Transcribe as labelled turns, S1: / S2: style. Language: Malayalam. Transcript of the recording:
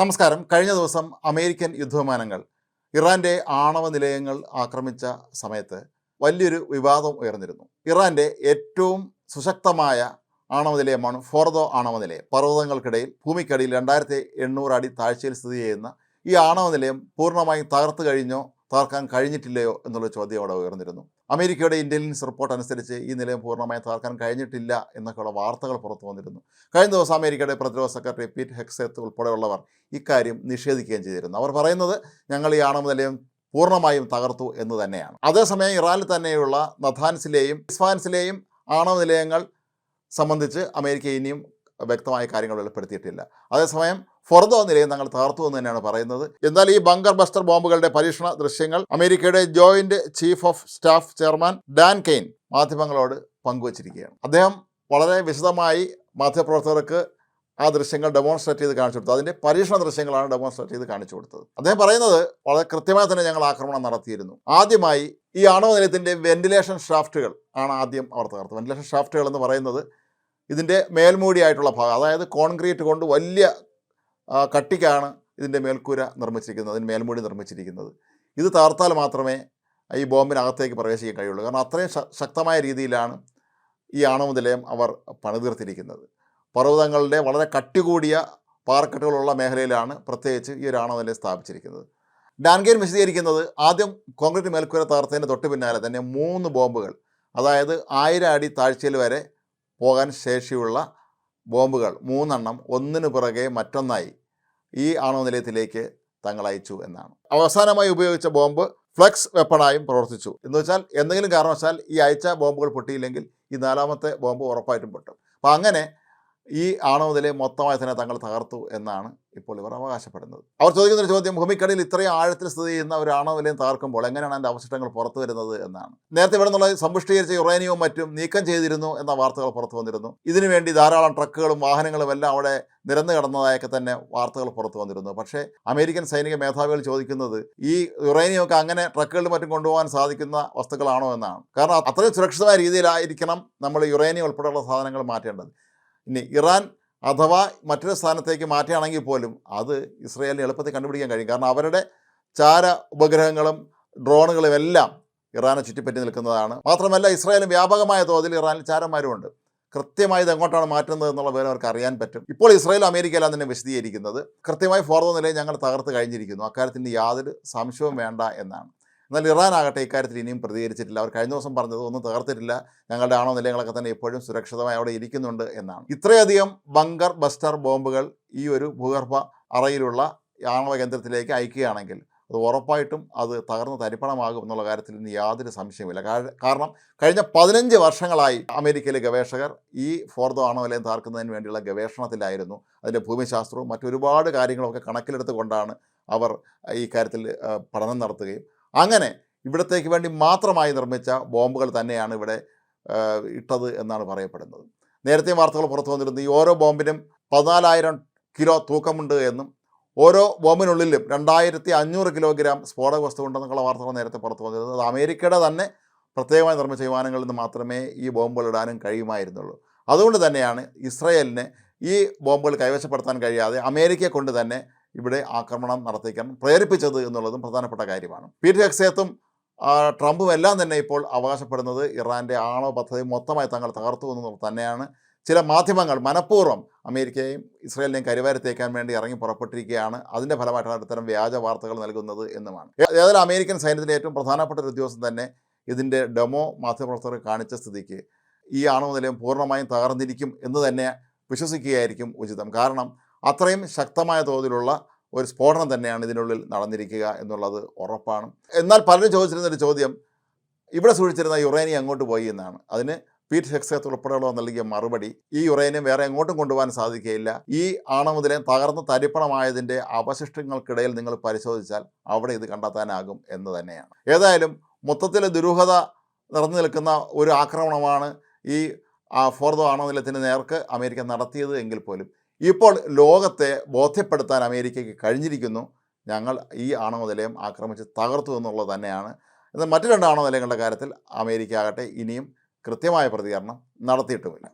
S1: നമസ്കാരം. കഴിഞ്ഞ ദിവസം അമേരിക്കൻ യുദ്ധവിമാനങ്ങൾ ഇറാന്റെ ആണവ നിലയങ്ങൾ ആക്രമിച്ച സമയത്ത് വലിയൊരു വിവാദം ഉയർന്നിരുന്നു. ഇറാന്റെ ഏറ്റവും സുശക്തമായ ആണവ നിലയമാണ് ഫോർദോ ആണവ നിലയം. പർവതങ്ങൾക്കിടയിൽ ഭൂമിക്കടിയിൽ രണ്ടായിരത്തി എണ്ണൂറ് അടി താഴ്ചയിൽ സ്ഥിതി ചെയ്യുന്ന ഈ ആണവ നിലയം പൂർണമായും തകർത്ത് കഴിഞ്ഞോ തകർക്കാൻ കഴിഞ്ഞിട്ടില്ലയോ എന്നുള്ള ചോദ്യം അവിടെ ഉയർന്നിരുന്നു. അമേരിക്കയുടെ ഇന്റലിജൻസ് റിപ്പോർട്ട് അനുസരിച്ച് ഈ നിലയം പൂർണമായി തകർക്കാൻ കഴിഞ്ഞിട്ടില്ല എന്നൊക്കെയുള്ള വാർത്തകൾ പുറത്തു വന്നിരുന്നു. കഴിഞ്ഞ ദിവസം അമേരിക്കയുടെ പ്രതിരോധ സെക്രട്ടറി പീറ്റ് ഹെക്സെത്ത് ഉൾപ്പെടെയുള്ളവർ ഇക്കാര്യം നിഷേധിക്കുകയും ചെയ്തിരുന്നു. അവർ പറയുന്നത് ഞങ്ങൾ ഈ ആണവ നിലയം പൂർണമായും തകർത്തു എന്ന് തന്നെയാണ്. അതേസമയം ഇറാനിൽ തന്നെയുള്ള നഥാൻസിലെയും ഇസ്ഫാൻസിലെയും ആണവ നിലയങ്ങൾ സംബന്ധിച്ച് അമേരിക്ക ഇനിയും വ്യക്തമായ കാര്യങ്ങൾ വെളിപ്പെടുത്തിയിട്ടില്ല. അതേസമയം ഫൊർദോ നിലയം തങ്ങൾ തകർത്തു എന്ന് തന്നെയാണ് പറയുന്നത്. എന്നാൽ ഈ ബങ്കർ ബസ്റ്റർ ബോംബുകളുടെ പരീക്ഷണ ദൃശ്യങ്ങൾ അമേരിക്കയുടെ joint chief of staff chairman Dan Caine മാധ്യമങ്ങളോട് പങ്കുവച്ചിരിക്കുകയാണ്. അദ്ദേഹം വളരെ വിശദമായി മാധ്യമപ്രവർത്തകർക്ക് ആ ദൃശ്യങ്ങൾ ഡെമോൺസ്ട്രേറ്റ് ചെയ്ത് കാണിച്ചു കൊടുത്തു. അതിന്റെ പരീക്ഷണ ദൃശ്യങ്ങളാണ് ഡെമോൺസ്ട്രേറ്റ് ചെയ്ത് കാണിച്ചു കൊടുത്തത്. അദ്ദേഹം പറയുന്നത് വളരെ കൃത്യമായി തന്നെ ഞങ്ങൾ ആക്രമണം നടത്തിയിരുന്നു. ആദ്യമായി ഈ ആണവ നിലയത്തിന്റെ വെന്റിലേഷൻ ഷാഫ്റ്റുകൾ ആണ് ആദ്യം അവർ തകർത്തത്. വെന്റിലേഷൻ ഷാഫ്റ്റുകൾ എന്ന് പറയുന്നത് ഇതിന്റെ മേൽമൂടിയായിട്ടുള്ള ഭാഗം അതായത് കോൺക്രീറ്റ് കൊണ്ട് വലിയ കട്ടിക്കാണ് ഇതിന്റെ മേൽക്കൂര നിർമ്മിച്ചിരിക്കുന്നത് അതിന് മേൽമൂടി നിർമ്മിച്ചിരിക്കുന്നത്. ഇത് തകർത്താൽ മാത്രമേ ഈ ബോംബിനകത്തേക്ക് പ്രവേശിക്കാൻ കഴിയുള്ളൂ. കാരണം അത്രയും ശക്തമായ രീതിയിലാണ് ഈ ആണവ നിലയം അവർ പണിതീർത്തിരിക്കുന്നത്. പർവതങ്ങളുടെ വളരെ കട്ടി കൂടിയ പാറക്കെട്ടുകളുള്ള മേഖലയിലാണ് പ്രത്യേകിച്ച് ഈ ഒരു ആണവ നിലയം സ്ഥാപിച്ചിരിക്കുന്നത്. ഡാൻഗേൻ വിശദീകരിക്കുന്നത് ആദ്യം കോൺക്രീറ്റ് മേൽക്കൂര തകർത്തതിന് തൊട്ട് പിന്നാലെ തന്നെ മൂന്ന് ബോംബുകൾ അതായത് ആയിരം അടി താഴ്ചയിൽ വരെ പോകാൻ ശേഷിയുള്ള ബോംബുകൾ മൂന്നെണ്ണം ഒന്നിനു പുറകെ മറ്റൊന്നായി ഈ ആണവ നിലയത്തിലേക്ക് തങ്ങൾ അയച്ചു എന്നാണ്. അവസാനമായി ഉപയോഗിച്ച ബോംബ് ഫ്ലക്സ് വെപ്പണായും പ്രവർത്തിച്ചു. എന്ന് വെച്ചാൽ എന്തെങ്കിലും കാരണവശാൽ ഈ അയച്ച ബോംബുകൾ പൊട്ടിയില്ലെങ്കിൽ ഈ നാലാമത്തെ ബോംബ് ഉറപ്പായിട്ടും പൊട്ടും. അപ്പോൾ അങ്ങനെ ഈ ആണവ നിലയെ മൊത്തമായി തന്നെ തങ്ങൾ തകർത്തു എന്നാണ് ഇപ്പോൾ ഇവർ അവകാശപ്പെടുന്നത്. അവർ ചോദിക്കുന്ന ഒരു ചോദ്യം ഭൂമിക്കടിയിൽ ഇത്രയും ആഴത്തിൽ സ്ഥിതി ചെയ്യുന്ന ഒരു ആണവ നിലയം തകർക്കുമ്പോൾ എങ്ങനെയാണ് അതിന്റെ അവശിഷ്ടങ്ങൾ പുറത്തു വരുന്നത്? എന്നാണ്. നേരത്തെ ഇവിടെ നിന്നുള്ള സമ്പുഷ്ടീകരിച്ച യുറേനിയവും മറ്റും നീക്കം ചെയ്തിരുന്നു എന്ന വാർത്തകൾ പുറത്തു വന്നിരുന്നു. ഇതിനുവേണ്ടി ധാരാളം ട്രക്കുകളും വാഹനങ്ങളും എല്ലാം അവിടെ നിരന്നു കിടന്നതായൊക്കെ തന്നെ വാർത്തകൾ പുറത്തു വന്നിരുന്നു. പക്ഷേ അമേരിക്കൻ സൈനിക മേധാവികൾ ചോദിക്കുന്നത് ഈ യുറേനിയം ഒക്കെ അങ്ങനെ ട്രക്കുകളിൽ മറ്റും കൊണ്ടുപോകാൻ സാധിക്കുന്ന വസ്തുക്കളാണോ? എന്നാണ്. കാരണം അത്രയും സുരക്ഷിതമായ രീതിയിലായിരിക്കണം നമ്മൾ യുറേനിയം ഉൾപ്പെടെയുള്ള സാധനങ്ങൾ മാറ്റേണ്ടത്. ഇനി ഇറാൻ അഥവാ മറ്റൊരു സ്ഥാനത്തേക്ക് മാറ്റുകയാണെങ്കിൽ പോലും അത് ഇസ്രയേലിന് എളുപ്പത്തിൽ കണ്ടുപിടിക്കാൻ കഴിയും. കാരണം അവരുടെ ചാര ഉപഗ്രഹങ്ങളും ഡ്രോണുകളും എല്ലാം ഇറാനെ ചുറ്റിപ്പറ്റി നിൽക്കുന്നതാണ്. മാത്രമല്ല ഇസ്രായേലും വ്യാപകമായ തോതിൽ ഇറാനിൽ ചാരന്മാരുമുണ്ട് കൃത്യമായി ഇത് എങ്ങോട്ടാണ് മാറ്റുന്നത് എന്നുള്ള വിവരം അവർക്ക് അറിയാൻ പറ്റും. ഇപ്പോൾ ഇസ്രായേൽ അമേരിക്കയിലാണ് തന്നെ വിശദീകരിക്കുന്നത്. കൃത്യമായി ഫോർദോ നിലയിൽ ഞങ്ങൾ തകർത്ത് കഴിഞ്ഞിരിക്കുന്നു. അക്കാര്യത്തിന്റെ യാതൊരു സംശയവും വേണ്ട എന്നാണ്. എന്നാൽ ഇറാൻ ആകട്ടെ ഇക്കാര്യത്തിൽ ഇനിയും പ്രതികരിച്ചിട്ടില്ല. അവർ കഴിഞ്ഞ ദിവസം പറഞ്ഞത് ഒന്നും തകർത്തിട്ടില്ല. ഞങ്ങളുടെ ആണോ നിലയങ്ങളൊക്കെ തന്നെ ഇപ്പോഴും സുരക്ഷിതമായി അവിടെ ഇരിക്കുന്നുണ്ട് എന്നാണ്. ഇത്രയധികം ബങ്കർ ബസ്റ്റർ ബോംബുകൾ ഈ ഒരു ഭൂഗർഭ അറയിലുള്ള ആണവ കേന്ദ്രത്തിലേക്ക് അയക്കുകയാണെങ്കിൽ അത് ഉറപ്പായിട്ടും അത് തകർന്ന് തരിപ്പണമാകും എന്നുള്ള കാര്യത്തിൽ ഇന്ന് യാതൊരു സംശയമില്ല കാരണം കഴിഞ്ഞ പതിനഞ്ച് വർഷങ്ങളായി അമേരിക്കയിലെ ഗവേഷകർ ഈ ഫോർദോ നിലയം തകർക്കുന്നതിന് വേണ്ടിയുള്ള ഗവേഷണത്തിലായിരുന്നു. അതിന്റെ ഭൂമിശാസ്ത്രവും മറ്റൊരുപാട് കാര്യങ്ങളൊക്കെ കണക്കിലെടുത്തുകൊണ്ടാണ് അവർ ഈ കാര്യത്തിൽ പഠനം നടത്തുകയും അങ്ങനെ ഇവിടത്തേക്ക് വേണ്ടി മാത്രമായി നിർമ്മിച്ച ബോംബുകൾ തന്നെയാണ് ഇവിടെ ഇട്ടത് എന്നാണ് പറയപ്പെടുന്നത്. നേരത്തെ വാർത്തകൾ പുറത്തു വന്നിരുന്നു. ഈ ഓരോ ബോംബിനും പതിനാലായിരം കിലോ തൂക്കമുണ്ട് എന്നും ഓരോ ബോംബിനുള്ളിലും രണ്ടായിരത്തി അഞ്ഞൂറ് കിലോഗ്രാം സ്ഫോടക വസ്തു ഉണ്ടെന്നുള്ള വാർത്തകൾ നേരത്തെ പുറത്തു വന്നിരുന്നത് അത് അമേരിക്കയുടെ തന്നെ പ്രത്യേകമായി നിർമ്മിച്ച വിമാനങ്ങളിൽ നിന്ന് മാത്രമേ ഈ ബോംബുകൾ ഇടാനും കഴിയുമായിരുന്നുള്ളൂ. അതുകൊണ്ട് തന്നെയാണ് ഇസ്രയേലിന് ഈ ബോംബുകൾ കൈവശപ്പെടുത്താൻ കഴിയാതെ അമേരിക്കയെ കൊണ്ട് തന്നെ ഇവിടെ ആക്രമണം നടത്തിക്കാൻ പ്രേരിപ്പിച്ചത് എന്നുള്ളതും പ്രധാനപ്പെട്ട കാര്യമാണ്. പീറ്റർ ഹെക്സേത്തും ട്രംപും എല്ലാം തന്നെ ഇപ്പോൾ അവകാശപ്പെടുന്നത് ഇറാന്റെ ആണവ പദ്ധതി മൊത്തമായി തങ്ങൾ തകർത്തു എന്നുള്ളത് തന്നെയാണ്. ചില മാധ്യമങ്ങൾ മനഃപൂർവം അമേരിക്കയെയും ഇസ്രയേലിനെയും കരിവാരത്തേക്കാൻ വേണ്ടി ഇറങ്ങി പുറപ്പെട്ടിരിക്കുകയാണ്. അതിന്റെ ഫലമായിട്ടാണ് ഇത്തരം വ്യാജ വാർത്തകൾ നൽകുന്നത് എന്നുമാണ്. ഏതായാലും അമേരിക്കൻ സൈന്യത്തിന്റെ ഏറ്റവും പ്രധാനപ്പെട്ട ഒരു ഉദ്യോഗസ്ഥൻ തന്നെ ഇതിന്റെ ഡെമോ മാധ്യമപ്രവർത്തകർ കാണിച്ച സ്ഥിതിക്ക് ഈ ആണവ നിലയം പൂർണമായും തകർന്നിരിക്കും എന്ന് തന്നെ വിശ്വസിക്കുകയായിരിക്കും ഉചിതം. കാരണം അത്രയും ശക്തമായ തോതിലുള്ള ഒരു സ്ഫോടനം തന്നെയാണ് ഇതിനുള്ളിൽ നടന്നിരിക്കുക എന്നുള്ളത് ഉറപ്പാണ്. എന്നാൽ പലരും ചോദിച്ചിരുന്നൊരു ചോദ്യം ഇവിടെ സൂക്ഷിച്ചിരുന്ന യുറേനിയം അങ്ങോട്ട് പോയി എന്നാണ്. അതിന് പീറ്റ് ഹെക്സേത്ത് ഉൾപ്പെടെയുള്ളവർ നൽകിയ മറുപടി ഈ യുറേനിയം വേറെ എങ്ങോട്ടും കൊണ്ടുപോകാൻ സാധിക്കുകയില്ല. ഈ ആണവനിലയം തകർന്ന് തരിപ്പണമായതിന്റെ അവശിഷ്ടങ്ങൾക്കിടയിൽ നിങ്ങൾ പരിശോധിച്ചാൽ അവിടെ ഇത് കണ്ടെത്താനാകും എന്ന് തന്നെയാണ്. ഏതായാലും മൊത്തത്തിൽ ദുരൂഹത നിറഞ്ഞു നിൽക്കുന്ന ഒരു ആക്രമണമാണ് ഈ ഫോർദോ ആണവനിലയത്തിന് നേർക്ക് അമേരിക്ക നടത്തിയത് എങ്കിൽ പോലും ഇപ്പോൾ ലോകത്തെ ബോധ്യപ്പെടുത്താൻ അമേരിക്കയ്ക്ക് കഴിഞ്ഞിരിക്കുന്നു. ഞങ്ങൾ ഈ ആണവ നിലയം ആക്രമിച്ച് തകർത്തു എന്നുള്ളത് തന്നെയാണ്. എന്നാൽ മറ്റു രണ്ട് ആണവ നിലയങ്ങളുടെ കാര്യത്തിൽ അമേരിക്ക ആകട്ടെ ഇനിയും കൃത്യമായ പ്രതികരണം നടത്തിയിട്ടുമില്ല.